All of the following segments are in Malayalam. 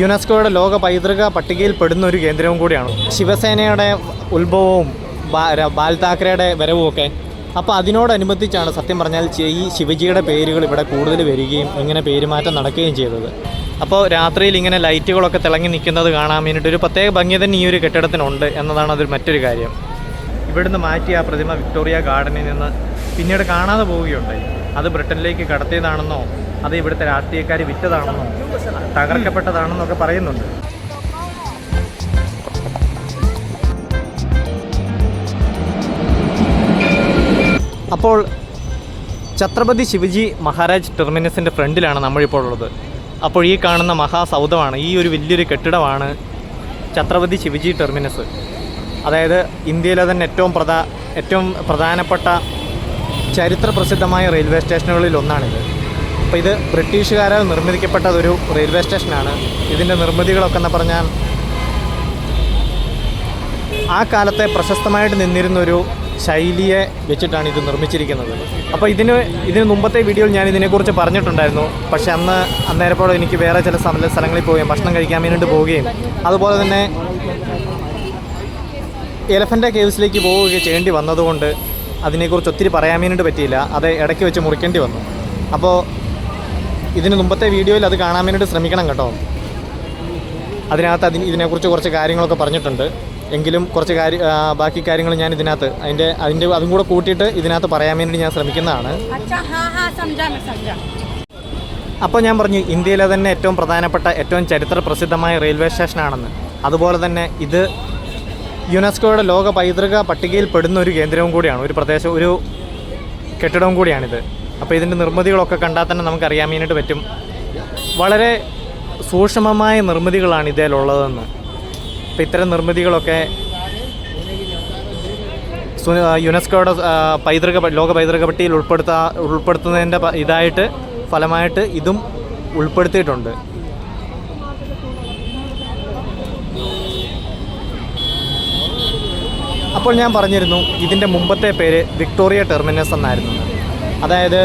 യുനെസ്കോയുടെ ലോക പൈതൃക പട്ടികയിൽ പെടുന്ന ഒരു കേന്ദ്രവും കൂടിയാണ്. ശിവസേനയുടെ ഉത്ഭവവും ബാൽ താക്കറയുടെ വരവും ഒക്കെ. അപ്പോൾ അതിനോടനുബന്ധിച്ചാണ് സത്യം പറഞ്ഞാൽ ഈ ശിവജിയുടെ പേരുകൾ ഇവിടെ കൂടുതൽ വരികയും ഇങ്ങനെ പേരുമാറ്റം നടക്കുകയും ചെയ്തത്. അപ്പോൾ രാത്രിയിൽ ഇങ്ങനെ ലൈറ്റുകളൊക്കെ തിളങ്ങി നിൽക്കുന്നത് കാണാൻ വേണ്ടിയിട്ട് ഒരു പ്രത്യേക ഭംഗി തന്നെ ഈ ഒരു കെട്ടിടത്തിനുണ്ട് എന്നതാണ് അതൊരു മറ്റൊരു കാര്യം. ഇവിടുന്ന് മാറ്റി ആ പ്രതിമ വിക്ടോറിയ ഗാർഡനിൽ നിന്ന് പിന്നീട് കാണാതെ പോവുകയുണ്ടായി. അത് ബ്രിട്ടനിലേക്ക് കടത്തിയതാണെന്നോ അത് ഇവിടുത്തെ രാഷ്ട്രീയക്കാർ വിറ്റതാണെന്നും തകർക്കപ്പെട്ടതാണെന്നൊക്കെ പറയുന്നുണ്ട്. അപ്പോൾ ഛത്രപതി ശിവജി മഹാരാജ് ടെർമിനസിന്റെ ഫ്രണ്ടിലാണ് നമ്മളിപ്പോൾ ഉള്ളത്. അപ്പോൾ ഈ കാണുന്ന മഹാസൗധമാണ് ഈ ഒരു വലിയൊരു കെട്ടിടമാണ് ഛത്രപതി ശിവജി ടെർമിനസ്. അതായത് ഇന്ത്യയിലെ തന്നെ ഏറ്റവും പ്രധാ ഏറ്റവും പ്രധാനപ്പെട്ട ചരിത്ര പ്രസിദ്ധമായ റെയിൽവേ സ്റ്റേഷനുകളിൽ ഒന്നാണിത്. അപ്പോൾ ഇത് ബ്രിട്ടീഷുകാരാൽ നിർമ്മിക്കപ്പെട്ടതൊരു റെയിൽവേ സ്റ്റേഷനാണ്. ഇതിന്റെ നിർമ്മിതികളൊക്കെ എന്ന് പറഞ്ഞാൽ ആ കാലത്തെ പ്രശസ്തമായിട്ട് നിന്നിരുന്നൊരു ശൈലിയെ വെച്ചിട്ടാണ് ഇത് നിർമ്മിച്ചിരിക്കുന്നത്. അപ്പോൾ ഇതിന് ഇതിന് മുമ്പത്തെ വീഡിയോയിൽ ഞാൻ ഇതിനെക്കുറിച്ച് പറഞ്ഞിട്ടുണ്ടായിരുന്നു. പക്ഷേ അന്ന് അന്നേരപ്പോഴും എനിക്ക് വേറെ ചില സ്ഥല- സ്ഥലങ്ങളിൽ പോവുകയും ഭക്ഷണം കഴിക്കാൻ വേണ്ടിയിട്ട് പോവുകയും അതുപോലെ തന്നെ എലഫന്റ് കേവ്സിലേക്ക് പോവുകയൊക്കെ ചെയ്യേണ്ടി വന്നതുകൊണ്ട് അതിനെക്കുറിച്ച് ഒത്തിരി പറയാൻ വേണ്ടിയിട്ട് പറ്റിയില്ല. അത് ഇടയ്ക്ക് വെച്ച് മുറിക്കേണ്ടി വന്നു. അപ്പോൾ ഇതിന് മുമ്പത്തെ വീഡിയോയിൽ അത് കാണാൻ വേണ്ടിയിട്ട് ശ്രമിക്കണം കേട്ടോ. അതിനകത്ത് അതിന് ഇതിനെക്കുറിച്ച് കുറച്ച് കാര്യങ്ങളൊക്കെ പറഞ്ഞിട്ടുണ്ട്. എങ്കിലും കുറച്ച് കാര്യ ബാക്കി കാര്യങ്ങൾ ഞാൻ ഇതിനകത്ത് അതിന്റെ അതിന്റെ അതും കൂടെ കൂട്ടിയിട്ട് ഇതിനകത്ത് പറയാൻ വേണ്ടി ഞാൻ ശ്രമിക്കുന്നതാണ്. അപ്പോൾ ഞാൻ പറഞ്ഞു ഇന്ത്യയിലെ തന്നെ ഏറ്റവും പ്രധാനപ്പെട്ട ഏറ്റവും ചരിത്ര പ്രസിദ്ധമായ റെയിൽവേ സ്റ്റേഷനാണെന്ന്. അതുപോലെ തന്നെ ഇത് യുനെസ്കോയുടെ ലോക പൈതൃക പട്ടികയിൽ പെടുന്ന ഒരു കേന്ദ്രവും കൂടിയാണ് ഒരു പ്രദേശം ഒരു കെട്ടിടവും കൂടിയാണിത്. അപ്പോൾ ഇതിന്റെ നിർമ്മിതികളൊക്കെ കണ്ടാൽ തന്നെ നമുക്ക് അറിയാൻ വേണ്ടിയിട്ട് പറ്റും. വളരെ സൂക്ഷ്മമായ നിർമ്മിതികളാണ് ഇതിലുള്ളതെന്ന്. അപ്പോൾ ഇത്തരം നിർമ്മിതികളൊക്കെ യുനെസ്കോയുടെ പൈതൃക ലോക പൈതൃക പട്ടിയിൽ ഉൾപ്പെടുത്താ ഉൾപ്പെടുത്തുന്നതിന്റെ ഇതായിട്ട് ഫലമായിട്ട് ഇതും ഉൾപ്പെടുത്തിയിട്ടുണ്ട്. അപ്പോൾ ഞാൻ പറഞ്ഞിരുന്നു ഇതിന്റെ മുമ്പത്തെ പേര് വിക്ടോറിയ ടെർമിനസ് എന്നായിരുന്നു. അതായത്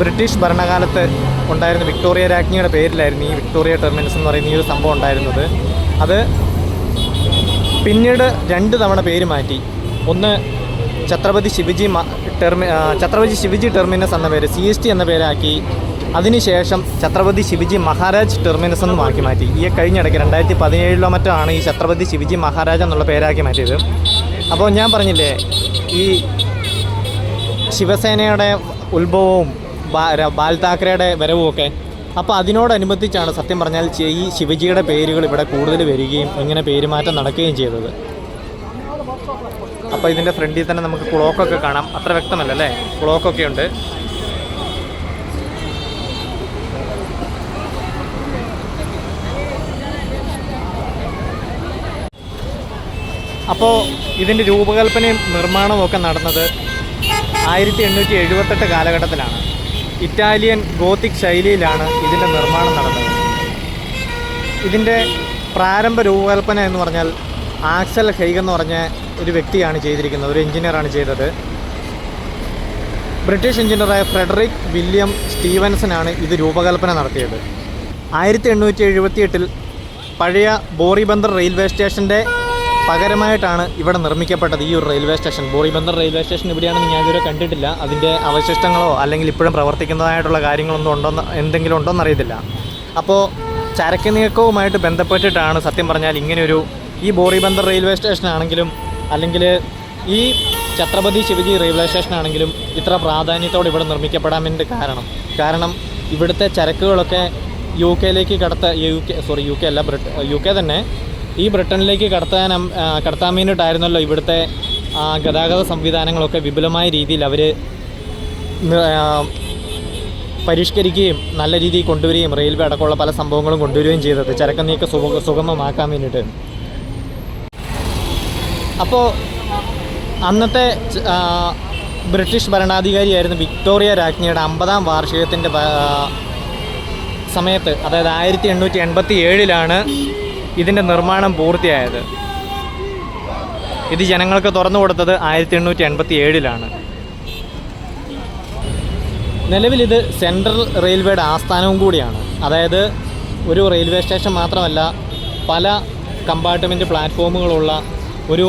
ബ്രിട്ടീഷ് ഭരണകാലത്ത് ഉണ്ടായിരുന്ന വിക്ടോറിയ രാജ്ഞിയുടെ പേരിലായിരുന്നു ഈ വിക്ടോറിയ ടെർമിനസ് എന്ന് പറയുന്ന ഈ ഒരു സംഭവം ഉണ്ടായിരുന്നത്. അത് പിന്നീട് രണ്ട് തവണ പേര് മാറ്റി. ഒന്ന് ഛത്രപതി ശിവജി ടെർമി ഛത്രപതി ശിവജി ടെർമിനസ് എന്ന പേര് സി എസ് ടി എന്ന പേരാക്കി. അതിനുശേഷം ഛത്രപതി ശിവജി മഹാരാജ് ടെർമിനസ് എന്ന് മാറ്റി മാറ്റി. ഈ കഴിഞ്ഞിടയ്ക്ക് രണ്ടായിരത്തി പതിനേഴിലോ മറ്റോ ആണ് ഈ ഛത്രപതി ശിവജി മഹാരാജ് എന്നുള്ള പേരാക്കി മാറ്റിയത്. അപ്പോൾ ഞാൻ പറഞ്ഞില്ലേ ഈ ശിവസേനയുടെ ഉത്ഭവവും ബാൽ താക്കറയുടെ വരവും ഒക്കെ അപ്പോൾ അതിനോടനുബന്ധിച്ചാണ് സത്യം പറഞ്ഞാൽ ഈ ശിവജിയുടെ പേരുകൾ ഇവിടെ കൂടുതൽ വരികയും ഇങ്ങനെ പേരുമാറ്റം നടക്കുകയും ചെയ്തത്. അപ്പോൾ ഇതിന്റെ ഫ്രണ്ടിൽ തന്നെ നമുക്ക് ക്ലോക്കൊക്കെ കാണാം. അത്ര വ്യക്തമല്ല അല്ലേ? ക്ലോക്കൊക്കെ ഉണ്ട്. അപ്പോൾ ഇതിന്റെ രൂപകൽപ്പനയും നിർമ്മാണവും ഒക്കെ നടന്നത് ആയിരത്തി എണ്ണൂറ്റി എഴുപത്തെട്ട് കാലഘട്ടത്തിലാണ് ഇറ്റാലിയൻ ഗോത്തിക് ശൈലിയിലാണ് ഇതിന്റെ നിർമ്മാണം നടന്നത്. ഇതിന്റെ പ്രാരംഭ രൂപകൽപ്പന എന്ന് പറഞ്ഞാൽ ആക്സൽ ഹെയ്ഗ് എന്ന് പറഞ്ഞ ഒരു വ്യക്തിയാണ് ചെയ്തിരിക്കുന്നത് ഒരു എഞ്ചിനീയറാണ് ചെയ്തത്. ബ്രിട്ടീഷ് എഞ്ചിനീയറായ ഫ്രെഡറിക് വില്യം സ്റ്റീവൻസനാണ് ഇത് രൂപകൽപ്പന നടത്തിയത്. ആയിരത്തി എണ്ണൂറ്റി എഴുപത്തിയെട്ടിൽ പഴയ ബോറിബന്ദർ റെയിൽവേ സ്റ്റേഷന്റെ പകരമായിട്ടാണ് ഇവിടെ നിർമ്മിക്കപ്പെട്ടത് ഈ ഒരു railway station. Boribunder railway station ഇവിടെയാണെന്ന് ഞാൻ ഇതുവരെ കണ്ടിട്ടില്ല. അതിന്റെ അവശിഷ്ടങ്ങളോ അല്ലെങ്കിൽ ഇപ്പോഴും പ്രവർത്തിക്കുന്നതായിട്ടുള്ള കാര്യങ്ങളൊന്നും ഉണ്ടോന്ന് എന്തെങ്കിലും ഉണ്ടോയെന്ന് അറിയത്തില്ല. അപ്പോൾ ചരക്ക് നീക്കവുമായിട്ട് ബന്ധപ്പെട്ടിട്ടാണ് സത്യം പറഞ്ഞാൽ ഇങ്ങനെയൊരു ഈ ബോറിബന്ദർ റെയിൽവേ സ്റ്റേഷൻ ആണെങ്കിലും അല്ലെങ്കിൽ ഈ ഛത്രപതി ശിവജി റെയിൽവേ സ്റ്റേഷൻ ആണെങ്കിലും ഇത്ര പ്രാധാന്യത്തോടെ ഇവിടെ നിർമ്മിക്കപ്പെടാമെന്റെ കാരണം. കാരണം ഇവിടുത്തെ ചരക്കുകളൊക്കെ യു കെയിലേക്ക് കടത്ത U K sorry U K അല്ല ബ്രിട്ട യു കെ തന്നെ ഈ ബ്രിട്ടനിലേക്ക് കടത്താൻ കടത്താൻ വേണ്ടിയിട്ടായിരുന്നല്ലോ ഇവിടുത്തെ ഗതാഗത സംവിധാനങ്ങളൊക്കെ വിപുലമായ രീതിയിൽ അവർ പരിഷ്കരിക്കുകയും നല്ല രീതിയിൽ കൊണ്ടുവരികയും റെയിൽവേ അടക്കമുള്ള പല സംഭവങ്ങളും കൊണ്ടുവരികയും ചെയ്തത്. ചരക്ക് നീക്ക സുഖ സുഗമമാക്കാൻ വേണ്ടിയിട്ട്. അപ്പോൾ അന്നത്തെ ബ്രിട്ടീഷ് ഭരണാധികാരിയായിരുന്ന വിക്ടോറിയ രാജ്ഞിയുടെ അമ്പതാം വാർഷികത്തിന്റെ സമയത്ത് അതായത് ആയിരത്തി എണ്ണൂറ്റി എൺപത്തി ഏഴിലാണ് ഇതിന്റെ നിർമ്മാണം പൂർത്തിയായത്. ഇത് ജനങ്ങൾക്ക് തുറന്നു കൊടുത്തത് ആയിരത്തി എണ്ണൂറ്റി എൺപത്തി ഏഴിലാണ് നിലവിൽ ഇത് സെൻട്രൽ റെയിൽവേയുടെ ആസ്ഥാനവും കൂടിയാണ്. അതായത് ഒരു റെയിൽവേ സ്റ്റേഷൻ മാത്രമല്ല പല കമ്പാർട്ട്മെന്റ് പ്ലാറ്റ്ഫോമുകളുള്ള ഒരു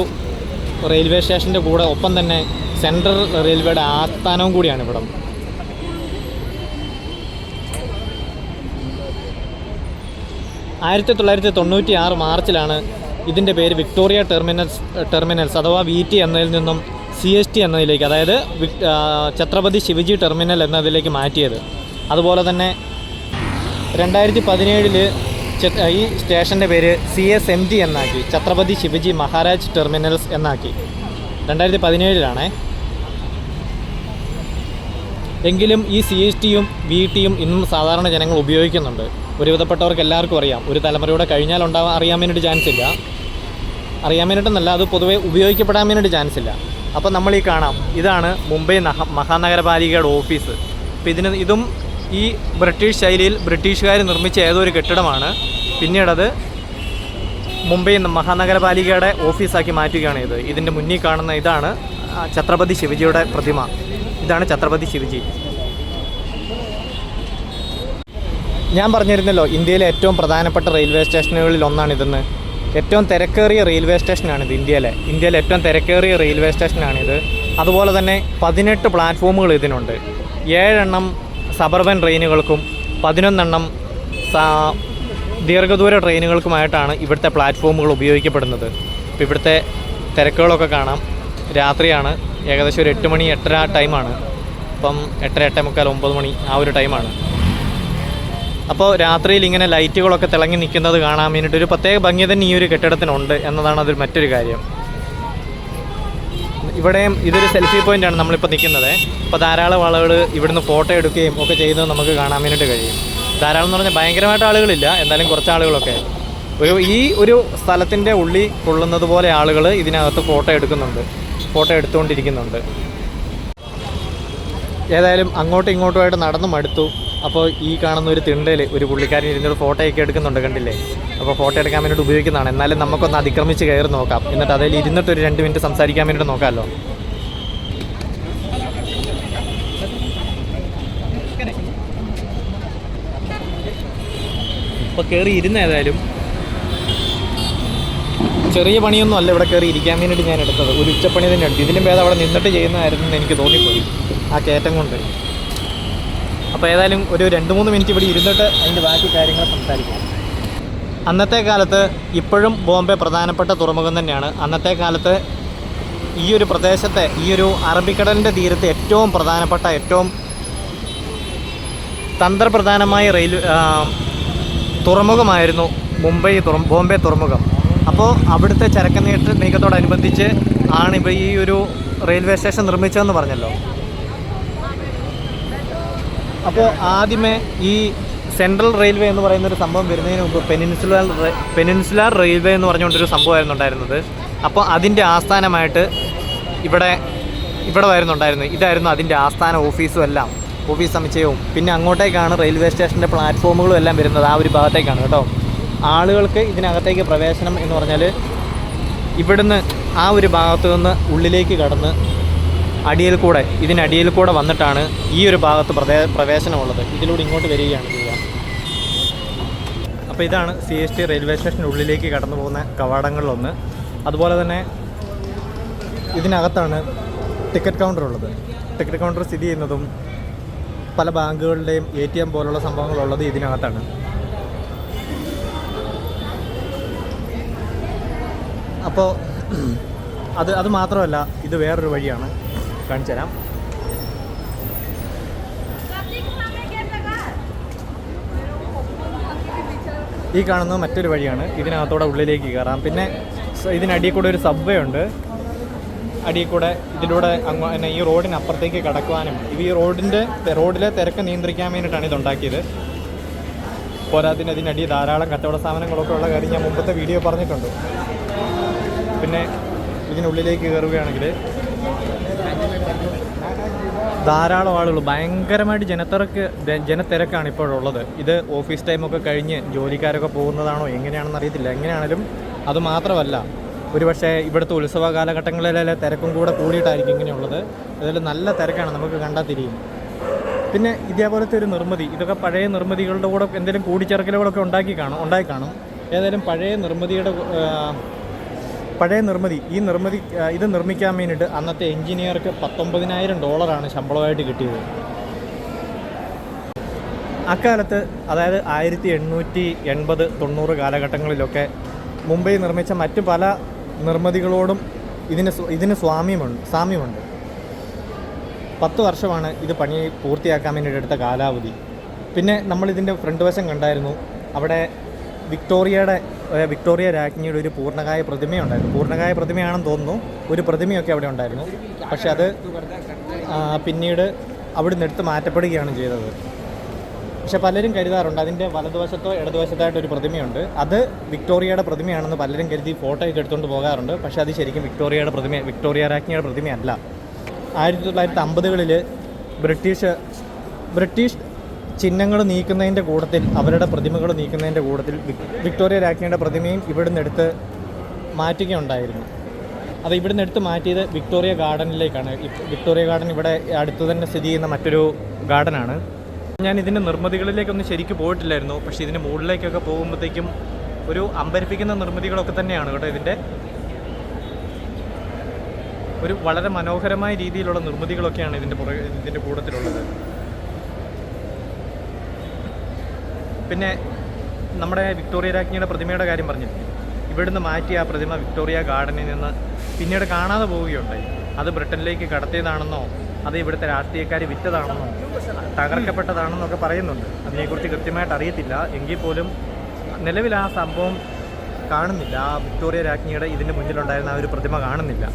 റെയിൽവേ സ്റ്റേഷന്റെ കൂടെ ഒപ്പം തന്നെ സെൻട്രൽ റെയിൽവേയുടെ ആസ്ഥാനവും കൂടിയാണ് ഇവിടം. ആയിരത്തി തൊള്ളായിരത്തി തൊണ്ണൂറ്റി ആറ് മാർച്ചിലാണ് ഇതിന്റെ പേര് വിക്ടോറിയ ടെർമിനൽസ് ടെർമിനൽസ് അഥവാ വി ടി എന്നതിൽ നിന്നും സി എസ് ടി എന്നതിലേക്ക് അതായത് ഛത്രപതി ശിവജി ടെർമിനൽ എന്നതിലേക്ക് മാറ്റിയത്. അതുപോലെ തന്നെ രണ്ടായിരത്തി പതിനേഴിൽ ഈ സ്റ്റേഷന്റെ പേര് സി എസ് എം ടി എന്നാക്കി ഛത്രപതി ശിവജി മഹാരാജ് ടെർമിനൽസ് എന്നാക്കി. രണ്ടായിരത്തി പതിനേഴിലാണേ എങ്കിലും ഈ സി എസ് ടിയും വി ടിയും ഇന്നും സാധാരണ ജനങ്ങൾ ഉപയോഗിക്കുന്നുണ്ട്. ഒരുവിധപ്പെട്ടവർക്ക് എല്ലാവർക്കും അറിയാം. ഒരു തലമുറയുടെ കഴിഞ്ഞാൽ ഉണ്ടാവാൻ അറിയാൻ വേണ്ടിയിട്ട് ചാൻസ് ഇല്ല. അറിയാൻ വേണ്ടിയിട്ടെന്നല്ല അത് പൊതുവെ ഉപയോഗിക്കപ്പെടാൻ വേണ്ടിയിട്ട് ചാൻസ് ഇല്ല. അപ്പോൾ നമ്മൾ ഈ കാണാം. ഇതാണ് മുംബൈ മഹാനഗരപാലികയുടെ ഓഫീസ്. അപ്പോൾ ഇതിന് ഇതും ഈ ബ്രിട്ടീഷ് ശൈലിയിൽ ബ്രിട്ടീഷുകാർ നിർമ്മിച്ച ഏതോ ഒരു കെട്ടിടമാണ് പിന്നീടത് മുംബൈ മഹാനഗരപാലികയുടെ ഓഫീസാക്കി മാറ്റുകയാണ് ഇത്. ഇതിന്റെ മുന്നിൽ കാണുന്ന ഇതാണ് ഛത്രപതി ശിവജിയുടെ പ്രതിമ. ഇതാണ് ഛത്രപതി ശിവജി. ഞാൻ പറഞ്ഞിരുന്നല്ലോ ഇന്ത്യയിലെ ഏറ്റവും പ്രധാനപ്പെട്ട റെയിൽവേ സ്റ്റേഷനുകളിൽ ഒന്നാണ് ഒന്നാണിതെന്ന്. ഏറ്റവും തിരക്കേറിയ റെയിൽവേ സ്റ്റേഷനാണിത് ഇന്ത്യയിലെ. ഇന്ത്യയിലെ ഏറ്റവും തിരക്കേറിയ റെയിൽവേ സ്റ്റേഷനാണിത്. അതുപോലെ തന്നെ പതിനെട്ട് പ്ലാറ്റ്ഫോമുകൾ ഇതിനുണ്ട്. ഏഴെണ്ണം സബർബൻ ട്രെയിനുകൾക്കും പതിനൊന്നെണ്ണം ദീർഘദൂര ട്രെയിനുകൾക്കുമായിട്ടാണ് ഇവിടുത്തെ പ്ലാറ്റ്ഫോമുകൾ ഉപയോഗിക്കപ്പെടുന്നത്. അപ്പോൾ ഇവിടുത്തെ തിരക്കുകളൊക്കെ കാണാം. രാത്രിയാണ് ഏകദേശം ഒരു എട്ട് മണി എട്ടര ടൈമാണ്. അപ്പം എട്ടര എട്ടേ മുക്കാൽ ഒമ്പത് മണി ആ ഒരു ടൈമാണ്. അപ്പോൾ രാത്രിയിൽ ഇങ്ങനെ ലൈറ്റുകളൊക്കെ തിളങ്ങി നിൽക്കുന്നത് കാണാൻ വേണ്ടിയിട്ട് ഒരു പ്രത്യേക ഭംഗി തന്നെ ഈ ഒരു കെട്ടിടത്തിനുണ്ട് എന്നതാണ് അതൊരു മറ്റൊരു കാര്യം. ഇവിടെയും ഇതൊരു സെൽഫി പോയിന്റാണ് നമ്മളിപ്പോൾ നിൽക്കുന്നത്. അപ്പോൾ ധാരാളം ആളുകൾ ഇവിടുന്ന് ഫോട്ടോ എടുക്കുകയും ഒക്കെ ചെയ്യുന്നത് നമുക്ക് കാണാൻ വേണ്ടിയിട്ട് കഴിയും. ധാരാളം എന്ന് പറഞ്ഞാൽ ഭയങ്കരമായിട്ട് ആളുകളില്ല എന്തായാലും കുറച്ച് ആളുകളൊക്കെ. ഒരു ഈ ഒരു സ്ഥലത്തിന്റെ ഉള്ളിൽ കൊള്ളുന്നത് പോലെ ആളുകൾ ഇതിനകത്ത് ഫോട്ടോ എടുക്കുന്നുണ്ട് ഫോട്ടോ എടുത്തുകൊണ്ടിരിക്കുന്നുണ്ട്. ഏതായാലും അങ്ങോട്ടും ഇങ്ങോട്ടുമായിട്ട് നടന്നു മടുത്തു. അപ്പോൾ ഈ കാണുന്ന ഒരു തിണ്ടയിൽ ഒരു പുള്ളിക്കാരൻ ഇരുന്നൊരു ഫോട്ടോയൊക്കെ എടുക്കുന്നുണ്ട് കണ്ടില്ലേ? അപ്പോൾ ഫോട്ടോ എടുക്കാൻ വേണ്ടിയിട്ട് ഉപയോഗിക്കുന്നതാണ്. എന്നാലും നമുക്കൊന്ന് അതിക്രമിച്ച് കയറി നോക്കാം. എന്നിട്ട് അതിൽ ഇരുന്നിട്ട് ഒരു രണ്ട് മിനിറ്റ് സംസാരിക്കാൻ വേണ്ടിയിട്ട് നോക്കാമല്ലോ. ഇപ്പോൾ കയറി ഇരുന്ന ഏതായാലും. ചെറിയ പണിയൊന്നും അല്ല ഇവിടെ കയറി ഇരിക്കാൻ വേണ്ടിയിട്ട് ഞാൻ എടുത്തത്. ഒരു ഉച്ചപ്പണി തന്നെ എടുത്തു ഇതിലും ഭേദം അവിടെ നിന്നിട്ട് ചെയ്യുന്നതായിരുന്നു എന്ന് എനിക്ക് തോന്നിപ്പോയി. ആ കയറ്റം കൊണ്ട്. അപ്പോൾ ഏതായാലും ഒരു രണ്ട് മൂന്ന് മിനിറ്റ് ഇവിടെ ഇരുന്നിട്ട് അതിന്റെ ബാക്കി കാര്യങ്ങൾ സംസാരിക്കാം. അന്നത്തെ കാലത്ത് ഇപ്പോഴും ബോംബെ പ്രധാനപ്പെട്ട തുറമുഖം തന്നെയാണ്. അന്നത്തെ കാലത്ത് ഈ ഒരു പ്രദേശത്തെ ഈ ഒരു അറബിക്കടലിന്റെ തീരത്ത് ഏറ്റവും പ്രധാനപ്പെട്ട ഏറ്റവും തന്ത്രപ്രധാനമായ റെയിൽ തുറമുഖമായിരുന്നു മുംബൈ തുറ ബോംബെ തുറമുഖം. അപ്പോൾ അവിടുത്തെ ചരക്ക് നീക്കത്തോടനുബന്ധിച്ച് ആണ് ഇപ്പോൾ ഈ ഒരു റെയിൽവേ സ്റ്റേഷൻ നിർമ്മിച്ചതെന്ന് പറഞ്ഞല്ലോ. അപ്പോൾ ആദ്യമേ ഈ സെൻട്രൽ റെയിൽവേ എന്ന് പറയുന്ന ഒരു സംഭവം വരുന്നതിന് മുമ്പ് പെനിൻസുലാർ പെനിൻസുലാർ റെയിൽവേ എന്ന് പറഞ്ഞുകൊണ്ടൊരു സംഭവമായിരുന്നു ഉണ്ടായിരുന്നത്. അപ്പോൾ അതിന്റെ ആസ്ഥാനമായിട്ട് ഇവിടെ ഇവിടെ വരുന്നുണ്ടായിരുന്നു ഇതായിരുന്നു അതിന്റെ ആസ്ഥാന ഓഫീസും എല്ലാം. ഓഫീസ് സമുച്ചയവും. പിന്നെ അങ്ങോട്ടേക്കാണ് റെയിൽവേ സ്റ്റേഷന്റെ പ്ലാറ്റ്ഫോമുകളും എല്ലാം വരുന്നത്. ആ ഒരു ഭാഗത്തേക്കാണ് കേട്ടോ. ആളുകൾക്ക് ഇതിനകത്തേക്ക് പ്രവേശനം എന്ന് പറഞ്ഞാൽ ഇവിടുന്ന് ആ ഒരു ഭാഗത്തു നിന്ന് ഉള്ളിലേക്ക് കടന്ന് അടിയിൽ കൂടെ ഇതിനടിയിൽ കൂടെ വന്നിട്ടാണ് ഈ ഒരു ഭാഗത്ത് പ്രദേ പ്രവേശനമുള്ളത്. ഇതിലൂടെ ഇങ്ങോട്ട് വരികയാണ് ചെയ്യുക. അപ്പോൾ ഇതാണ് സി എസ് ടി റെയിൽവേ സ്റ്റേഷന്റെ ഉള്ളിലേക്ക് കടന്നു പോകുന്ന കവാടങ്ങളിലൊന്ന്. അതുപോലെ തന്നെ ഇതിനകത്താണ് ടിക്കറ്റ് കൗണ്ടർ ഉള്ളത് ടിക്കറ്റ് കൗണ്ടർ സ്ഥിതി ചെയ്യുന്നതും പല ബാങ്കുകളുടെയും എ ടി എം പോലുള്ള സംഭവങ്ങളുള്ളത് ഇതിനകത്താണ്. അപ്പോൾ അത് അത് മാത്രമല്ല ഇത് വേറൊരു വഴിയാണ്. കാണിച്ചു തരാം. ഈ കാണുന്ന മറ്റൊരു വഴിയാണ്. ഇതിനകത്തോടെ ഉള്ളിലേക്ക് കയറാം. പിന്നെ ഇതിനടിയിൽ കൂടെ ഒരു സബ്വേ ഉണ്ട്. അടിയിൽ കൂടെ ഇതിലൂടെ അങ്ങനെ ഈ റോഡിന് അപ്പുറത്തേക്ക് കടക്കുവാനും. ഇത് ഈ റോഡിന്റെ റോഡിലെ തിരക്ക് നിയന്ത്രിക്കാൻ വേണ്ടിയിട്ടാണ് ഇതുണ്ടാക്കിയത്. പോരാത്തിന് ഇതിനടി ധാരാളം കച്ചവട സാധനങ്ങളൊക്കെ ഉള്ള കാര്യം ഞാൻ മുമ്പത്തെ വീഡിയോ പറഞ്ഞിട്ടുണ്ട്. പിന്നെ ഇതിനുള്ളിലേക്ക് കയറുകയാണെങ്കിൽ ധാരാളം ആളുകൾ ഭയങ്കരമായിട്ട് ജനത്തിരക്ക് ജനത്തിരക്കാണ് ഇപ്പോഴുള്ളത്. ഇത് ഓഫീസ് ടൈമൊക്കെ കഴിഞ്ഞ് ജോലിക്കാരൊക്കെ പോകുന്നതാണോ എങ്ങനെയാണെന്ന് അറിയത്തില്ല. എങ്ങനെയാണെങ്കിലും അത് മാത്രമല്ല ഒരുപക്ഷെ ഇവിടുത്തെ ഉത്സവ കാലഘട്ടങ്ങളിലെ തിരക്കും കൂടെ കൂടിയിട്ടായിരിക്കും ഇങ്ങനെയുള്ളത്. അതിൽ നല്ല തിരക്കാണ് നമുക്ക് കണ്ടാൽ തിരിയും. പിന്നെ ഇതേപോലത്തെ ഒരു നിർമ്മിതി ഇതൊക്കെ പഴയ നിർമ്മിതികളുടെ കൂടെ എന്തെങ്കിലും കൂടിച്ചേർക്കലുകളൊക്കെ ഉണ്ടാക്കി കാണും ഉണ്ടായി കാണും. ഏതായാലും പഴയ നിർമ്മിതിയുടെ പഴയ നിർമ്മിതി ഈ നിർമ്മിതി ഇത് നിർമ്മിക്കാൻ വേണ്ടിയിട്ട് അന്നത്തെ എഞ്ചിനീയർക്ക് പത്തൊമ്പതിനായിരം ഡോളറാണ് ശമ്പളമായിട്ട് കിട്ടിയത്. അക്കാലത്ത് അതായത് ആയിരത്തി എണ്ണൂറ്റി എൺപത് തൊണ്ണൂറ് കാലഘട്ടങ്ങളിലൊക്കെ മുംബൈ നിർമ്മിച്ച മറ്റു പല നിർമ്മിതികളോടും ഇതിന് ഇതിന് സ്വാമ്യമുണ്ട് സാമ്യമുണ്ട്. പത്ത് വർഷമാണ് ഇത് പണി പൂർത്തിയാക്കാൻ വേണ്ടിയിട്ട് എടുത്ത കാലാവധി. പിന്നെ നമ്മളിതിന്റെ ഫ്രണ്ട് വശം കണ്ടായിരുന്നു. അവിടെ വിക്ടോറിയയുടെ വിക്ടോറിയ രാജ്ഞിയുടെ ഒരു പൂർണകായ പ്രതിമയുണ്ടായിരുന്നു. പൂർണകായ പ്രതിമയാണെന്ന് തോന്നുന്നു. ഒരു പ്രതിമയൊക്കെ അവിടെ ഉണ്ടായിരുന്നു. പക്ഷെ അത് പിന്നീട് അവിടുന്ന് എടുത്ത് മാറ്റപ്പെടുകയാണ് ചെയ്തത്. പക്ഷെ പലരും കരുതാറുണ്ട്. അതിന്റെ വലതുവശത്തോ ഇടതുവശത്തായിട്ട് ഒരു പ്രതിമയുണ്ട്. അത് വിക്ടോറിയയുടെ പ്രതിമയാണെന്ന് പലരും കരുതി ഫോട്ടോ ഒക്കെ എടുത്തുകൊണ്ട് പോകാറുണ്ട്. പക്ഷേ അത് ശരിക്കും വിക്ടോറിയയുടെ പ്രതിമ വിക്ടോറിയ രാജ്ഞിയുടെ പ്രതിമയല്ല. ആയിരത്തി തൊള്ളായിരത്തി അമ്പതുകളിൽ ബ്രിട്ടീഷ് ബ്രിട്ടീഷ് ചിഹ്നങ്ങൾ നീക്കുന്നതിന്റെ കൂട്ടത്തിൽ അവരുടെ പ്രതിമകൾ നീക്കുന്നതിന്റെ കൂട്ടത്തിൽ വിക്ടോറിയ രാജ്ഞിയുടെ പ്രതിമയും ഇവിടുന്ന് എടുത്ത് മാറ്റുകയുണ്ടായിരുന്നു. അത് ഇവിടുന്ന് എടുത്ത് മാറ്റിയത് വിക്ടോറിയ ഗാർഡനിലേക്കാണ്. വിക്ടോറിയ ഗാർഡൻ ഇവിടെ അടുത്ത് തന്നെ സ്ഥിതി ചെയ്യുന്ന മറ്റൊരു ഗാർഡനാണ്. ഞാൻ ഇതിന്റെ നിർമ്മിതികളിലേക്കൊന്നും ശരിക്കും പോയിട്ടില്ലായിരുന്നു. പക്ഷേ ഇതിന്റെ മുകളിലേക്കൊക്കെ പോകുമ്പോഴത്തേക്കും ഒരു അമ്പരിപ്പിക്കുന്ന നിർമ്മിതികളൊക്കെ തന്നെയാണ് കേട്ടോ ഇതിന്റെ. ഒരു വളരെ മനോഹരമായ രീതിയിലുള്ള നിർമ്മിതികളൊക്കെയാണ് ഇതിന്റെ പുറകെ ഇതിന്റെ കൂട്ടത്തിലുള്ളത് പിന്നെ നമ്മുടെ വിക്ടോറിയ രാജ്ഞിയുടെ പ്രതിമയുടെ കാര്യം പറഞ്ഞില്ലേ? ഇവിടുന്ന് മാറ്റി ആ പ്രതിമ വിക്ടോറിയ ഗാർഡനിൽ നിന്ന് പിന്നീട് കാണാതെ പോവുകയുണ്ടായി. അത് ബ്രിട്ടനിലേക്ക് കടത്തിയതാണെന്നോ അത് ഇവിടുത്തെ രാഷ്ട്രീയക്കാർ വിറ്റതാണെന്നോ തകർക്കപ്പെട്ടതാണെന്നൊക്കെ പറയുന്നുണ്ട്. അതിനെക്കുറിച്ച് കൃത്യമായിട്ട് അറിയത്തില്ല. എങ്കിൽ പോലും നിലവിൽ ആ സംഭവം കാണുന്നില്ല. ആ വിക്ടോറിയ രാജ്ഞിയുടെ ഇതിന്റെ മുന്നിലുണ്ടായിരുന്ന ആ ഒരു പ്രതിമ കാണുന്നില്ല.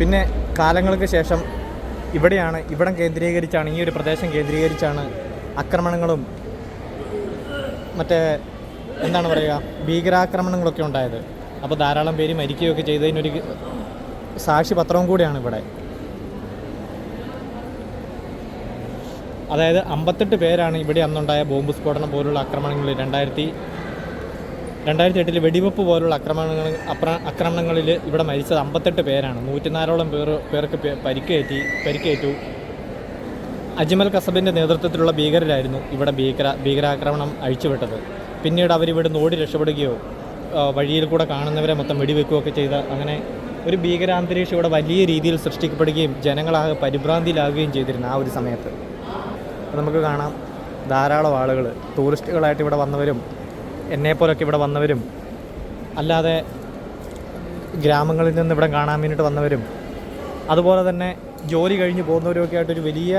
പിന്നെ കാലങ്ങൾക്ക് ശേഷം ഇവിടെയാണ് ഇവിടം കേന്ദ്രീകരിച്ചാണ് ഈ ഒരു പ്രദേശം കേന്ദ്രീകരിച്ചാണ് ആക്രമണങ്ങളും മറ്റേ എന്താണ് പറയുക ഭീകരാക്രമണങ്ങളൊക്കെ ഉണ്ടായത്. അപ്പോൾ ധാരാളം പേര് മരിക്കുകയൊക്കെ ചെയ്തതിനൊരു സാക്ഷി പത്രവും കൂടിയാണ് ഇവിടെ. അതായത് അമ്പത്തെട്ട് പേരാണ് ഇവിടെ അന്നുണ്ടായ ബോംബ് സ്ഫോടനം പോലുള്ള ആക്രമണങ്ങളിൽ രണ്ടായിരത്തി രണ്ടായിരത്തി എട്ടിൽ വെടിവെപ്പ് പോലുള്ള ആക്രമണങ്ങൾ ആക്രമണങ്ങളിൽ ഇവിടെ മരിച്ചത് അമ്പത്തെട്ട് പേരാണ്. നൂറ്റിനാലോളം പേർ പേർക്ക് പരിക്കേറ്റി പരിക്കേറ്റു. അജ്മൽ കസബിന്റെ നേതൃത്വത്തിലുള്ള ഭീകരരായിരുന്നു ഇവിടെ ഭീകര ഭീകരാക്രമണം അഴിച്ചുവിട്ടത്. പിന്നീട് അവരിവിടെ ഓടി രക്ഷപ്പെടുകയോ വഴിയിൽ കൂടെ കാണുന്നവരെ മൊത്തം വെടിവെക്കുകയൊക്കെ ചെയ്ത് അങ്ങനെ ഒരു ഭീകരാന്തരീക്ഷം ഇവിടെ വലിയ രീതിയിൽ സൃഷ്ടിക്കപ്പെടുകയും ജനങ്ങളാകെ പരിഭ്രാന്തിയിലാകുകയും ചെയ്തിരുന്നു ആ ഒരു സമയത്ത്. നമുക്ക് കാണാം ധാരാളം ആളുകൾ ടൂറിസ്റ്റുകളായിട്ട് ഇവിടെ വന്നവരും എന്നെപ്പോലൊക്കെ ഇവിടെ വന്നവരും അല്ലാതെ ഗ്രാമങ്ങളിൽ നിന്ന് ഇവിടെ കാണാൻ വേണ്ടിയിട്ട് വന്നവരും അതുപോലെ തന്നെ ജോലി കഴിഞ്ഞ് പോകുന്നവരൊക്കെ ആയിട്ടൊരു വലിയ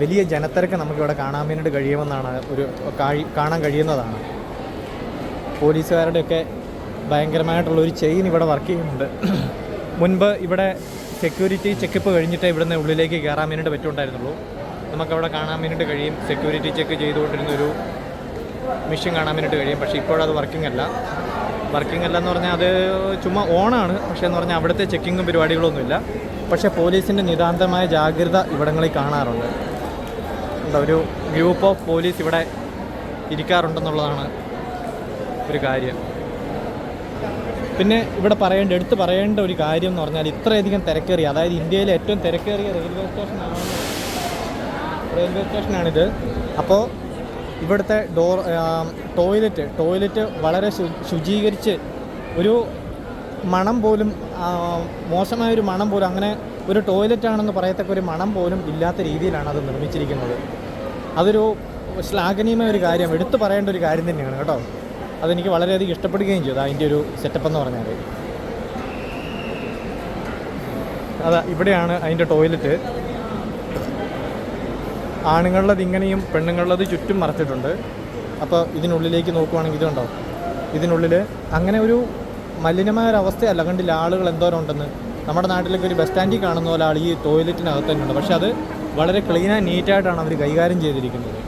വലിയ ജനത്തിരക്ക് നമുക്കിവിടെ കാണാൻ വേണ്ടിയിട്ട് കഴിയുമെന്നാണ് ഒരു കാണാൻ കഴിയുന്നതാണ്. പോലീസുകാരുടെയൊക്കെ ഭയങ്കരമായിട്ടുള്ള ഒരു ചെയിൻ ഇവിടെ വർക്ക് ചെയ്യുന്നുണ്ട്. മുൻപ് ഇവിടെ സെക്യൂരിറ്റി ചെക്കപ്പ് കഴിഞ്ഞിട്ടേ ഇവിടുന്ന് ഉള്ളിലേക്ക് കയറാൻ വേണ്ടിയിട്ട് പറ്റുണ്ടായിരുന്നുള്ളൂ. നമുക്കവിടെ കാണാൻ വേണ്ടിയിട്ട് കഴിയും. സെക്യൂരിറ്റി ചെക്ക് ചെയ്തുകൊണ്ടിരുന്ന ഒരു മിഷൻ കാണാൻ വേണ്ടിയിട്ട് കഴിയും. പക്ഷേ ഇപ്പോഴത് വർക്കിംഗ് അല്ല. വർക്കിംഗ് അല്ല എന്ന് പറഞ്ഞാൽ അത് ചുമ്മാ ഓണാണ്. പക്ഷേ എന്ന് പറഞ്ഞാൽ അവിടുത്തെ ചെക്കിങ്ങും പരിപാടികളൊന്നുമില്ല. പക്ഷേ പോലീസിന്റെ നിതാന്തമായ ജാഗ്രത ഇവിടങ്ങളിൽ കാണാറുണ്ട്. ഒരു ഗ്രൂപ്പ് ഓഫ് പോലീസ് ഇവിടെ ഇരിക്കാറുണ്ടെന്നുള്ളതാണ് ഒരു കാര്യം. പിന്നെ ഇവിടെ പറയേണ്ട എടുത്ത് പറയേണ്ട ഒരു കാര്യം എന്ന് പറഞ്ഞാൽ ഇത്രയധികം തിരക്കേറിയ അതായത് ഇന്ത്യയിലെ ഏറ്റവും തിരക്കേറിയ റെയിൽവേ സ്റ്റേഷനാണ് റെയിൽവേ സ്റ്റേഷനാണിത്. അപ്പോൾ ഇവിടുത്തെ ഡോർ ടോയ്ലറ്റ് ടോയ്ലറ്റ് വളരെ ശുചീകരിച്ച് ഒരു മണം പോലും മോശമായൊരു മണം പോലും അങ്ങനെ ഒരു ടോയ്ലറ്റ് ആണെന്ന് പറയത്തക്ക ഒരു മണം പോലും ഇല്ലാത്ത രീതിയിലാണ് അത് നിർമ്മിച്ചിരിക്കുന്നത്. അതൊരു ശ്ലാഘനീയമായ ഒരു കാര്യം എടുത്തു പറയേണ്ട ഒരു കാര്യം തന്നെയാണ് കേട്ടോ. അതെനിക്ക് വളരെയധികം ഇഷ്ടപ്പെടുകയും ചെയ്തു അതിന്റെ ഒരു സെറ്റപ്പ് എന്ന് പറഞ്ഞാൽ അതാ ഇവിടെയാണ് അതിന്റെ ടോയ്ലറ്റ്. ആണുങ്ങളുടെ ഇങ്ങനെയും പെണ്ണുങ്ങളുടെ ചുറ്റും മറച്ചിട്ടുണ്ട്. അപ്പോൾ ഇതിനുള്ളിലേക്ക് നോക്കുവാണെങ്കിൽ ഇതുണ്ടോ? ഇതിനുള്ളിൽ അങ്ങനെ ഒരു മലിനമായ ഒരു അവസ്ഥയല്ല കണ്ടില്ല? ആളുകൾ എന്തോരം ഉണ്ടെന്ന്. നമ്മുടെ നാട്ടിലൊക്കെ ഒരു ബസ് സ്റ്റാൻഡിൽ കാണുന്ന പോലെ ആൾ ഈ ടോയ്ലറ്റിനകത്ത് തന്നെ ഉണ്ട് പക്ഷേ അത് വളരെ ക്ലീൻ ആൻഡ് നീറ്റായിട്ടാണ് അവർ കൈകാര്യം ചെയ്തിരിക്കുന്നത്.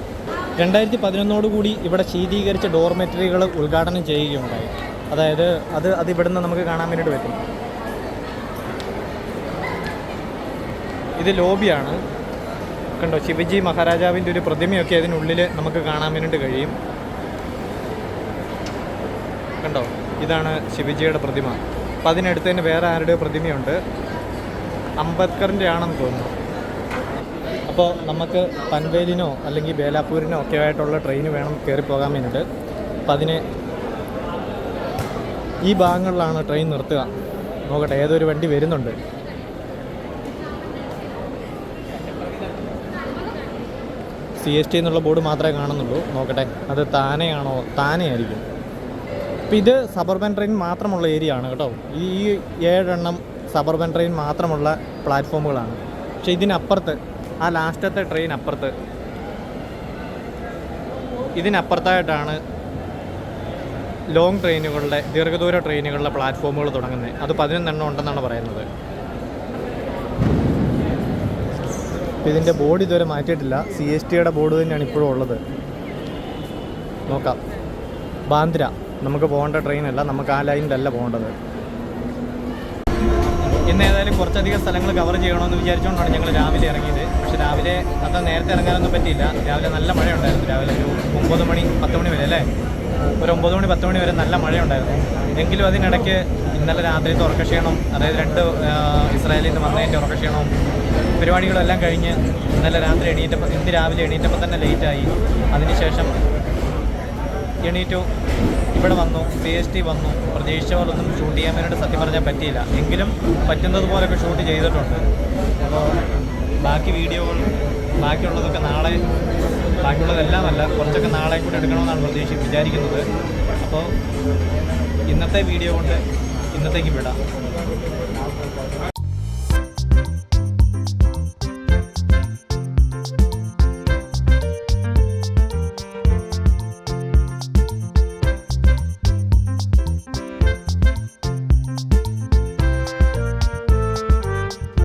രണ്ടായിരത്തി പതിനൊന്നോടുകൂടി ഇവിടെ ശീതീകരിച്ച ഡോർമെറ്ററികൾ ഉദ്ഘാടനം ചെയ്യുകയുണ്ടായി. അതായത് അത് അത് ഇവിടുന്ന് നമുക്ക് കാണാൻ വേണ്ടിയിട്ട് പറ്റും. ഇത് ലോബിയാണ് കണ്ടോ? ശിവജി മഹാരാജാവിന്റെ ഒരു പ്രതിമയൊക്കെ അതിനുള്ളിൽ നമുക്ക് കാണാൻ വേണ്ടിയിട്ട് കഴിയും. കണ്ടോ? ഇതാണ് ശിവജിയുടെ പ്രതിമ. അപ്പം അതിനടുത്ത് തന്നെ വേറെ ആരുടെയോ പ്രതിമയുണ്ട്. അംബേദ്കറിന്റെ ആണെന്ന് തോന്നുന്നു. അപ്പോൾ നമുക്ക് പൻവേലിനോ അല്ലെങ്കിൽ ബേലാപ്പൂരിനോ ഒക്കെ ആയിട്ടുള്ള ട്രെയിൻ വേണം കയറി പോകാൻ വേണ്ടിയിട്ട്. അപ്പം അതിന് ഈ ഭാഗങ്ങളിലാണ് ട്രെയിൻ നിർത്തുക. നോക്കട്ടെ ഏതൊരു വണ്ടി വരുന്നുണ്ട്. സി എസ് ടി എന്നുള്ള ബോർഡ് മാത്രമേ കാണുന്നുള്ളൂ. നോക്കട്ടെ അത് താനെയാണോ താനെയായിരിക്കും. ഇത് സബർബൻ ട്രെയിൻ മാത്രമുള്ള ഏരിയ ആണ് കേട്ടോ. ഈ ഏഴെണ്ണം സബർബൻ ട്രെയിൻ മാത്രമുള്ള പ്ലാറ്റ്ഫോമുകളാണ് പക്ഷേ ഇതിനപ്പുറത്ത് ആ ലാസ്റ്റത്തെ ട്രെയിൻ അപ്പുറത്ത് ഇതിനപ്പുറത്തായിട്ടാണ് ലോങ് ട്രെയിനുകളുടെ ദീർഘദൂര ട്രെയിനുകളുടെ പ്ലാറ്റ്ഫോമുകൾ തുടങ്ങുന്നത്. അത് പതിനൊന്നെണ്ണം ഉണ്ടെന്നാണ് പറയുന്നത്. ഇതിന്റെ ബോർഡ് ഇതുവരെ മാറ്റിയിട്ടില്ല. സി എസ് ടിയുടെ ബോർഡ് തന്നെയാണ് ഇപ്പോഴും ഉള്ളത്. നോക്കാം. ബാന്ദ്ര. നമുക്ക് പോകേണ്ട ട്രെയിനല്ല നമുക്ക് ആ ലൈനിലല്ല പോകേണ്ടത്. ഇന്ന് ഏതായാലും കുറച്ചധികം സ്ഥലങ്ങൾ കവർ ചെയ്യണമെന്ന് വിചാരിച്ചുകൊണ്ടാണ് ഞങ്ങൾ രാവിലെ ഇറങ്ങിയത്. പക്ഷെ രാവിലെ അത്ര നേരത്തെ ഇറങ്ങാനൊന്നും പറ്റിയില്ല. രാവിലെ നല്ല മഴയുണ്ടായിരുന്നു. രാവിലെ ഒരു ഒമ്പത് മണി പത്ത് മണി വരെ അല്ലേ? ഒരു ഒമ്പത് മണി പത്ത് മണി വരെ നല്ല മഴയുണ്ടായിരുന്നു. എങ്കിലും അതിനിടയ്ക്ക് ഇന്നലെ രാത്രിത്തെ ഉറക്കക്ഷീണം അതായത് രണ്ട് ഇസ്രായേലിൽ നിന്ന് വന്നതിന്റെ ഉറക്കക്ഷീണവും പരിപാടികളെല്ലാം കഴിഞ്ഞ് ഇന്നലെ രാത്രി എണീറ്റപ്പോൾ ഇന്ന് രാവിലെ എണീറ്റപ്പോൾ തന്നെ ലേറ്റായി അതിനുശേഷം എണീറ്റു. ഇവിടെ വന്നു സി എസ് ടി വന്നു. പ്രതീക്ഷിച്ച ഷൂട്ട് ചെയ്യാൻ വേണ്ടിയിട്ട് സത്യം പറഞ്ഞാൽ പറ്റിയില്ല. എങ്കിലും പറ്റുന്നത് പോലൊക്കെ ഷൂട്ട് ചെയ്തിട്ടുണ്ട്. അപ്പോൾ ബാക്കി വീഡിയോകൾ ബാക്കിയുള്ളതൊക്കെ നാളെ ബാക്കിയുള്ളതെല്ലാം അല്ല കുറച്ചൊക്കെ നാളെ കൂടെ എടുക്കണമെന്നാണ് പ്രതീക്ഷ വിചാരിക്കുന്നത്. അപ്പോൾ ഇന്നത്തെ വീഡിയോ കൊണ്ട് ഇന്നത്തേക്ക് വിടാം.